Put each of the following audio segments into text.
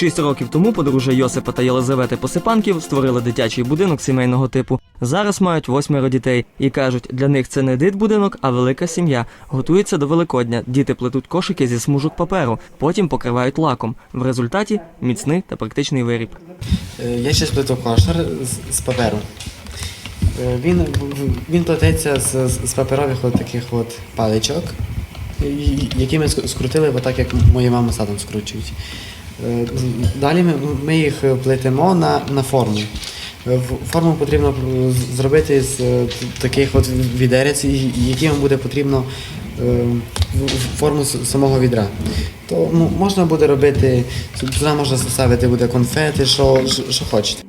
Шість років тому подружжя Йосипа та Єлизавети Посипанків створили дитячий будинок сімейного типу. Зараз мають восьмеро дітей і кажуть, для них це не дитбудинок, а велика сім'я. Готуються до Великодня. Діти плетуть кошики зі смужок паперу, потім покривають лаком. В результаті міцний та практичний виріб. Е, Я ще сплету кошар з, паперу. Е, Він, він плететься з, з- паперових от таких от паличок, які ми ск- скрутили отак, як моя мама з татом скручують. Е, Далі ми, ми їх плетемо на, на форму. Е, Форму потрібно е, зробити з таких от відерець, які вам буде потрібно форму самого відра. То ну, можна буде робити, сюди можна ставити буде конфети, що- що хочете.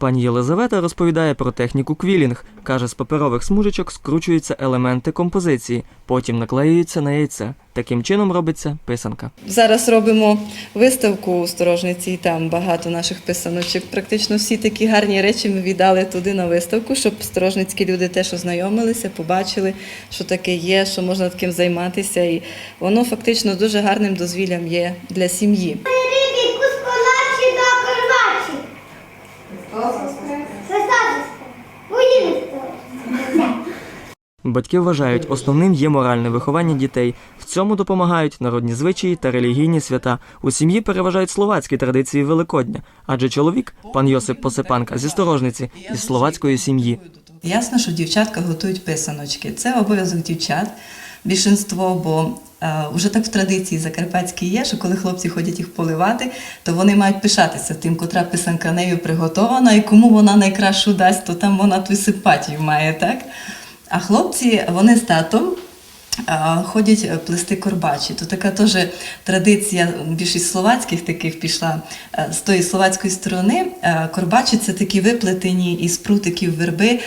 Пані Єлизавета розповідає про техніку квілінг. Каже, з паперових смужечок скручуються елементи композиції, потім наклеюються на яйце. Таким чином робиться писанка. Зараз робимо виставку у сторожниці, і там багато наших писаночок. Практично всі такі гарні речі ми віддали туди на виставку, щоб сторожницькі люди теж ознайомилися, побачили, що таке є, що можна таким займатися. І воно фактично дуже гарним дозвіллям є для сім'ї. Батьки вважають, основним є моральне виховання дітей. В цьому допомагають народні звичаї та релігійні свята. У сім'ї переважають словацькі традиції Великодня, адже чоловік, пан Йосип Посипанка, зі сторожниці із словацької сім'ї. Ясно, що дівчатка готують писаночки. Це обов'язок дівчат. Більшинство, бо е, вже так в традиції закарпатській є, що коли хлопці ходять їх поливати, то вони мають пишатися тим, котра писанка нею приготована, і кому вона найкращу дасть, то там вона ту симпатію має, так? А хлопці, вони з татом ходять е, плести корбачі. То така теж традиція більшість словацьких таких пішла е, з тої словацької сторони. Е, Корбачі це такі виплетені із прутиків верби.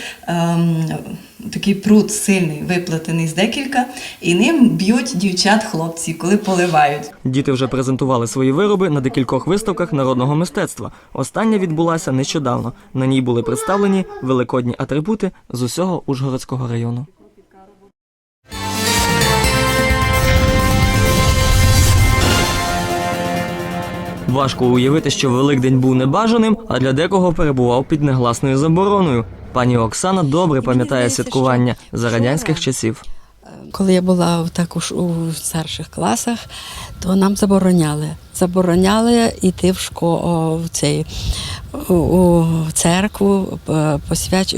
Такий прут сильний, виплетений з декілька, і ним б'ють дівчат хлопці, коли поливають. Діти вже презентували свої вироби на декількох виставках народного мистецтва. Остання відбулася нещодавно. На ній були представлені великодні атрибути з усього Ужгородського району. Важко уявити, що Великдень був небажаним, а для декого перебував під негласною забороною. Пані Оксана добре пам'ятає святкування за радянських часів. Коли я була також у старших класах, то нам забороняли. Забороняли йти в школу в цей у, церкву, посвяч...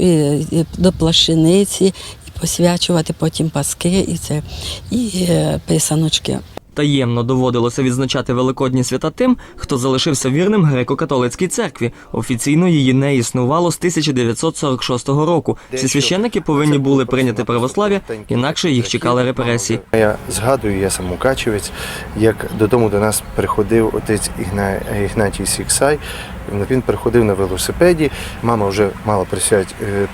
до плащаниці, і посвячувати потім паски і це і е, писаночки. Таємно доводилося відзначати великодні свята тим, хто залишився вірним греко-католицькій церкві. Офіційно її не існувало з 1946 року. Всі священники повинні були прийняти православ'я, інакше їх чекали репресії. Я згадую, я сам Мукачевець, як додому до нас приходив отець Ігна... Ігнатій Сіксай. Він приходив на велосипеді. Мама вже мала присвять... е,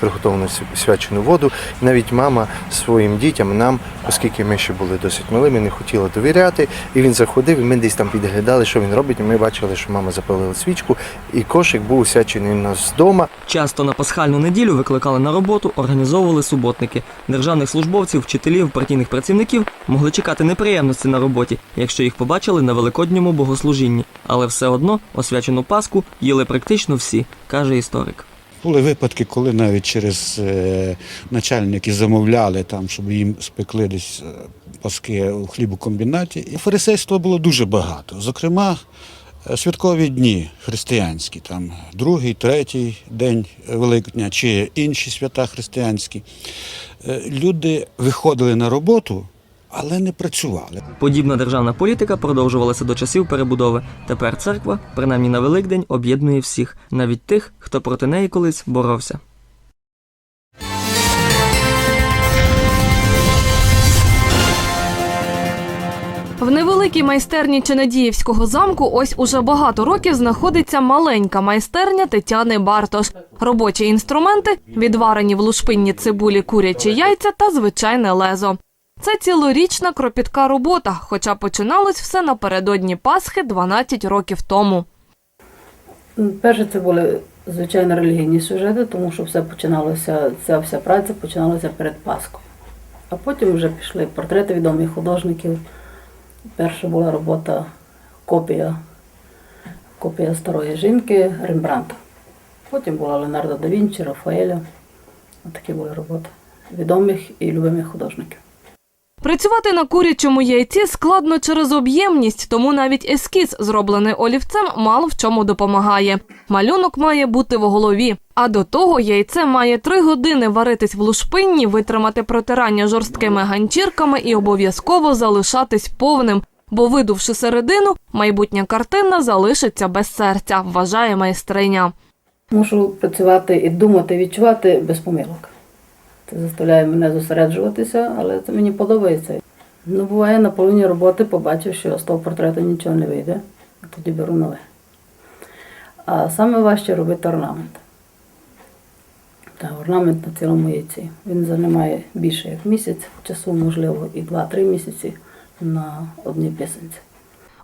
свячену воду. Навіть мама своїм дітям нам, оскільки ми ще були досить малими, не хотіла довіряти. І він заходив, і ми десь там підглядали, що він робить. І ми бачили, що мама запалила свічку, і кошик був освячений у нас вдома. Часто на пасхальну неділю викликали на роботу, організовували суботники. Державних службовців, вчителів, партійних працівників могли чекати неприємності на роботі, якщо їх побачили на великодньому богослужінні. Але все одно освячену паску їли практично всі, каже історик. Були випадки, коли навіть через е, начальники замовляли там, щоб їм спекли десь е, паски у хлібокомбінаті. І фарисейства було дуже багато. Зокрема, е, святкові дні християнські, там другий, третій день Великодня чи інші свята християнські. Люди виходили на роботу, але не працювали. Подібна державна політика продовжувалася до часів перебудови. Тепер церква, принаймні на Великдень, об'єднує всіх, навіть тих, хто проти неї колись боровся. В невеликій майстерні Ченедіївського замку ось уже багато років знаходиться маленька майстерня Тетяни Бартош. Робочі інструменти, відварені в лушпинні цибулі курячі яйця та звичайне лезо. Це цілорічна кропітка робота, хоча починалось все напередодні Пасхи 12 років тому. Перше це були звичайно релігійні сюжети, тому що все починалося, ця вся праця починалася перед Паскою. А потім вже пішли портрети відомих художників. Перша була робота копія копія старої жінки Рембранта. Потім була Леонардо да Вінчі, Рафаеля. Такі були роботи відомих і любимих художників. Працювати на курячому яйці складно через об'ємність, тому навіть ескіз, зроблений олівцем, мало в чому допомагає. Малюнок має бути в голові. А до того яйце має три години варитись в лушпинні, витримати протирання жорсткими ганчірками і обов'язково залишатись повним. Бо, видувши середину, майбутня картина залишиться без серця, вважає майстриня. Мушу працювати і думати, відчувати без помилок. Заставляє мене зосереджуватися, але це мені подобається. Ну, буває на половині роботи побачив, що з того портрету нічого не вийде, тоді беру нове. А саме важче робити орнамент. Та орнамент на цілому яйці. Він займає більше як місяць часу, можливо, і 2-3 місяці на одній пісенці.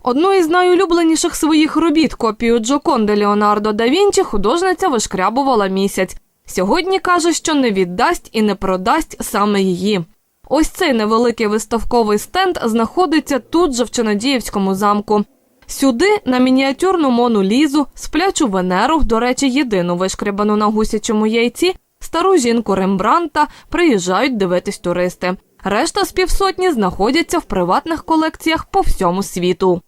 Одну із найулюбленіших своїх робіт копію Джоконди Леонардо да Вінчі художниця вишкрябувала місяць. Сьогодні каже, що не віддасть і не продасть саме її. Ось цей невеликий виставковий стенд знаходиться тут же в Чонодіївському замку. Сюди на мініатюрну Мону Лізу, сплячу Венеру, до речі, єдину вишкрябану на гусячому яйці, стару жінку Рембранта приїжджають дивитись туристи. Решта з півсотні знаходяться в приватних колекціях по всьому світу.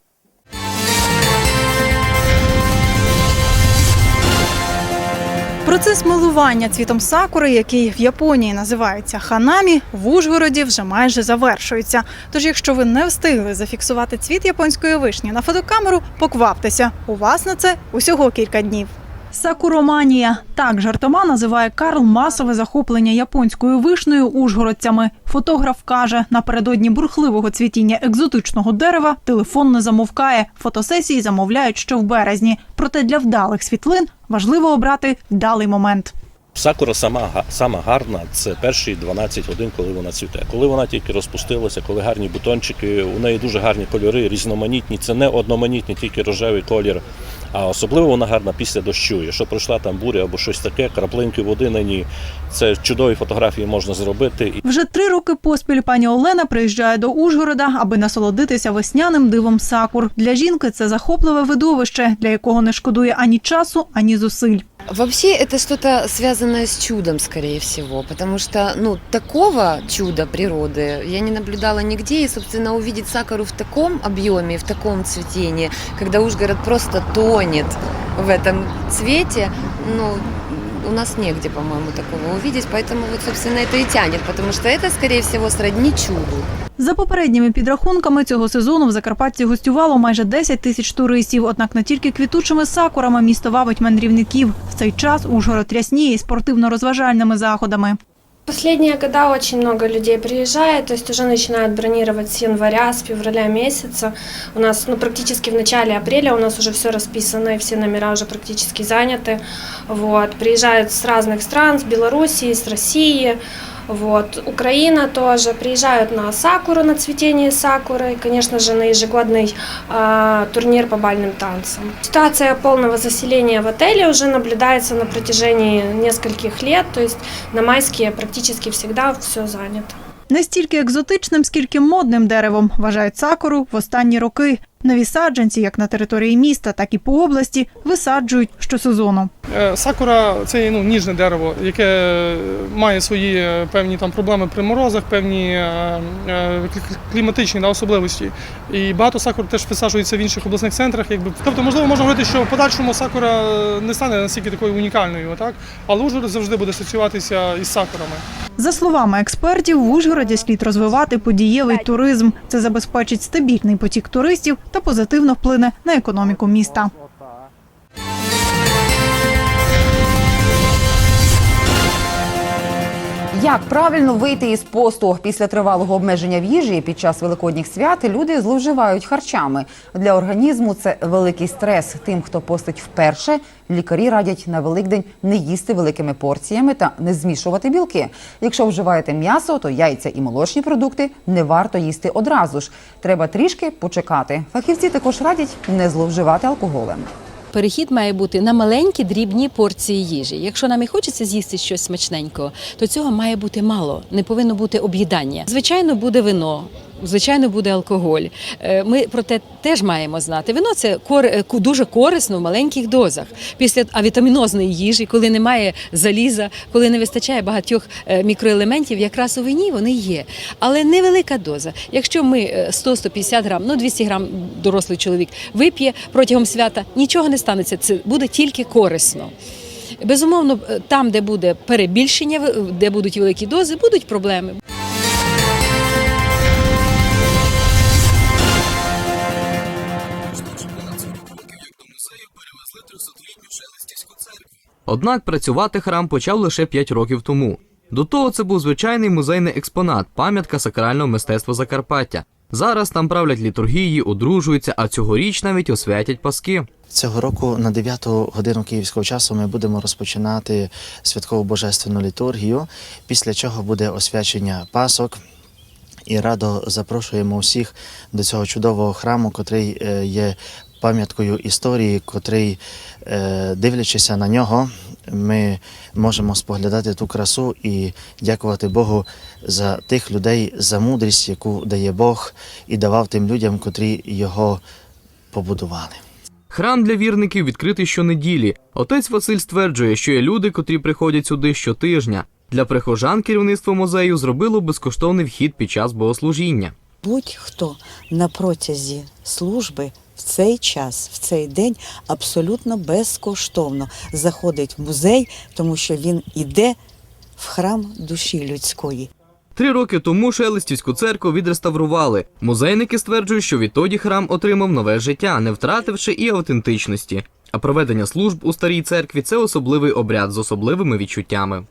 Процес милування цвітом сакури, який в Японії називається ханамі, в Ужгороді вже майже завершується. Тож, якщо ви не встигли зафіксувати цвіт японської вишні на фотокамеру, покваптеся. У вас на це усього кілька днів. Сакуроманія так жартома називає Карл масове захоплення японською вишнею ужгородцями. Фотограф каже, напередодні бурхливого цвітіння екзотичного дерева телефон не замовкає. Фотосесії замовляють ще в березні. Проте для вдалих світлин важливо обрати вдалий момент. Сакура сама сама гарна це перші 12 годин, коли вона цвіте. Коли вона тільки розпустилася, коли гарні бутончики, у неї дуже гарні кольори, різноманітні. Це не одноманітний тільки рожевий колір. А особливо вона гарна після дощу. Якщо пройшла там буря або щось таке, краплинки води на ній. Це чудові фотографії можна зробити. Вже три роки поспіль пані Олена приїжджає до Ужгорода, аби насолодитися весняним дивом сакур. Для жінки це захопливе видовище, для якого не шкодує ані часу, ані зусиль. Вообще это что-то связанное с чудом, скорее всего, потому что, ну, такого чуда природы я не наблюдала нигде, и, собственно, увидеть сакуру в таком объеме, в таком цветении, когда Ужгород просто тонет в этом цвете, ну, у нас негде, по-моему, такого увидеть, поэтому вот, собственно, это и тянет, потому что это, скорее всего, сродни чуду. За попередніми підрахунками цього сезону в Закарпатті гостювало майже 10 тисяч туристів. Однак не тільки квітучими сакурами місто вабить мандрівників. В цей час Ужгород рясніє і спортивно-розважальними заходами. Последние года очень много людей приезжает, то есть уже начинают бронировать с января, с февраля месяца. У нас ну, практически в начале апреля у нас уже все расписано, и все номера уже практически заняты. Вот. Приезжают с разных стран, с Белоруссии, с России. Вот. Украина тоже. Приезжают на Сакуру, на цветение Сакуры, и, конечно же, на ежегодный а, турнир по бальным танцам. Ситуация полного заселения в отеле уже наблюдается на протяжении нескольких лет, то есть на майские практически всегда все занято. Не стільки екзотичним, скільки модним деревом вважають сакуру в останні роки. Нові саджанці, як на території міста, так і по області, висаджують щосезону. Е, Сакура це ну, ніжне дерево, яке має свої е, певні там проблеми при морозах, певні е, кліматичні да, особливості. І багато сакур теж висаджується в інших обласних центрах. Якби. Тобто, можливо, можна говорити, що в подальшому сакура не стане настільки такою унікальною, так? але Ужгород завжди буде асоціюватися із сакурами. За словами експертів, в Ужгороді слід розвивати подієвий туризм. Це забезпечить стабільний потік туристів та позитивно вплине на економіку міста. Як правильно вийти із посту після тривалого обмеження в їжі під час великодніх свят люди зловживають харчами. Для організму це великий стрес. Тим, хто постить вперше, лікарі радять на Великдень не їсти великими порціями та не змішувати білки. Якщо вживаєте м'ясо, то яйця і молочні продукти не варто їсти одразу ж. Треба трішки почекати. Фахівці також радять не зловживати алкоголем. Перехід має бути на маленькі дрібні порції їжі. Якщо нам і хочеться з'їсти щось смачненького, то цього має бути мало, не повинно бути об'їдання. Звичайно, буде вино. Звичайно, буде алкоголь. Е, Ми про те теж маємо знати. Вино це е, дуже корисно в маленьких дозах. Після авітамінозної їжі, коли немає заліза, коли не вистачає багатьох е, мікроелементів, якраз у вині вони є. Але невелика доза. Якщо ми е, 100-150 грам, ну 200 грам дорослий чоловік вип'є протягом свята, нічого не станеться. Це буде тільки корисно. Безумовно, там, де буде перебільшення, де будуть великі дози, будуть проблеми. Однак працювати храм почав лише 5 років тому. До того це був звичайний музейний експонат, пам'ятка сакрального мистецтва Закарпаття. Зараз там правлять літургії, одружуються, а цьогоріч навіть освятять паски. Цього року на 9 годину київського часу ми будемо розпочинати святкову божественну літургію, після чого буде освячення пасок. І радо запрошуємо всіх до цього чудового храму, котрий е, є пам'яткою історії, котрий, е, дивлячися на нього, ми можемо споглядати ту красу і дякувати Богу за тих людей, за мудрість, яку дає Бог, і давав тим людям, котрі його побудували. Храм для вірників відкритий щонеділі. Отець Василь стверджує, що є люди, котрі приходять сюди щотижня. Для прихожан керівництво музею зробило безкоштовний вхід під час богослужіння. Будь-хто на протязі служби в цей час, в цей день абсолютно безкоштовно заходить в музей, тому що він іде в храм душі людської. Три роки тому Шелестівську церкву відреставрували. Музейники стверджують, що відтоді храм отримав нове життя, не втративши і автентичності. А проведення служб у старій церкві це особливий обряд з особливими відчуттями.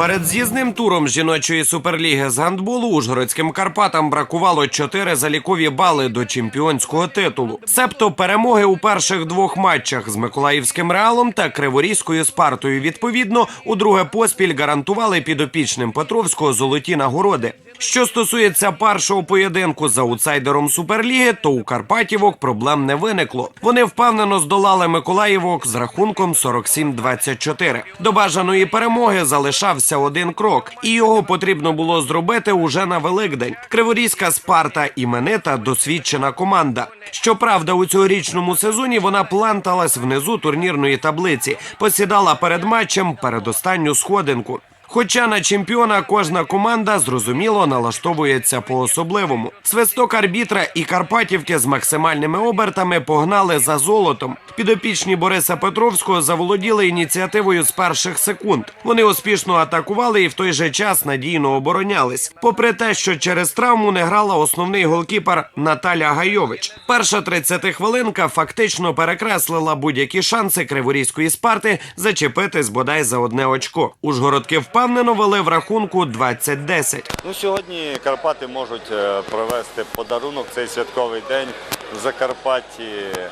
Перед з'їзним туром жіночої суперліги з гандболу Ужгородським Карпатам бракувало чотири залікові бали до чемпіонського титулу. Себто перемоги у перших двох матчах з Миколаївським реалом та Криворізькою Спартою. Відповідно, у друге поспіль гарантували підопічним Петровського золоті нагороди. Що стосується першого поєдинку з аутсайдером Суперліги, то у Карпатівок проблем не виникло. Вони впевнено здолали Миколаївок з рахунком 47-24. До бажаної перемоги залишався один крок, і його потрібно було зробити уже на Великдень. Криворізька Спарта іменита досвідчена команда. Щоправда, у цьогорічному сезоні вона планталась внизу турнірної таблиці, посідала перед матчем передостанню сходинку. Хоча на чемпіона кожна команда зрозуміло налаштовується по-особливому. Свисток арбітра і Карпатівки з максимальними обертами погнали за золотом. Підопічні Бориса Петровського заволоділи ініціативою з перших секунд. Вони успішно атакували і в той же час надійно оборонялись. Попри те, що через травму не грала основний голкіпер Наталя Гайович. Перша 30 хвилинка фактично перекреслила будь-які шанси Криворізької спарти зачепитись бодай за одне очко. Ужгородки впевнено вели в рахунку 20-10. Ну, сьогодні Карпати можуть е, провести подарунок цей святковий день в Закарпатті. Е,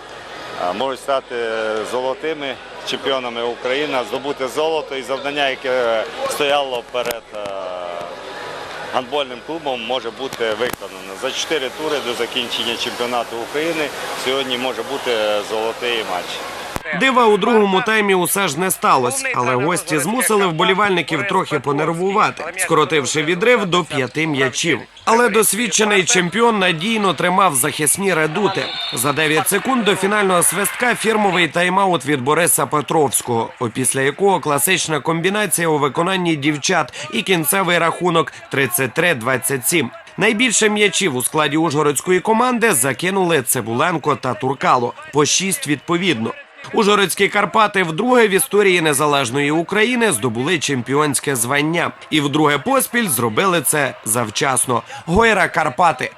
Можуть стати золотими чемпіонами України, здобути золото і завдання, яке стояло перед е, гандбольним клубом, може бути виконано. За чотири тури до закінчення чемпіонату України сьогодні може бути золотий матч. Дива у другому таймі усе ж не сталося, але гості змусили вболівальників трохи понервувати, скоротивши відрив до п'яти м'ячів. Але досвідчений чемпіон надійно тримав захисні редути. За 9 секунд до фінального свистка фірмовий тайм-аут від Бориса Петровського, опісля якого класична комбінація у виконанні дівчат і кінцевий рахунок 33-27. Найбільше м'ячів у складі ужгородської команди закинули Цибуленко та Туркало по шість відповідно. Ужгородські Карпати вдруге в історії незалежної України здобули чемпіонське звання, і вдруге поспіль зробили це завчасно. Гойра Карпати.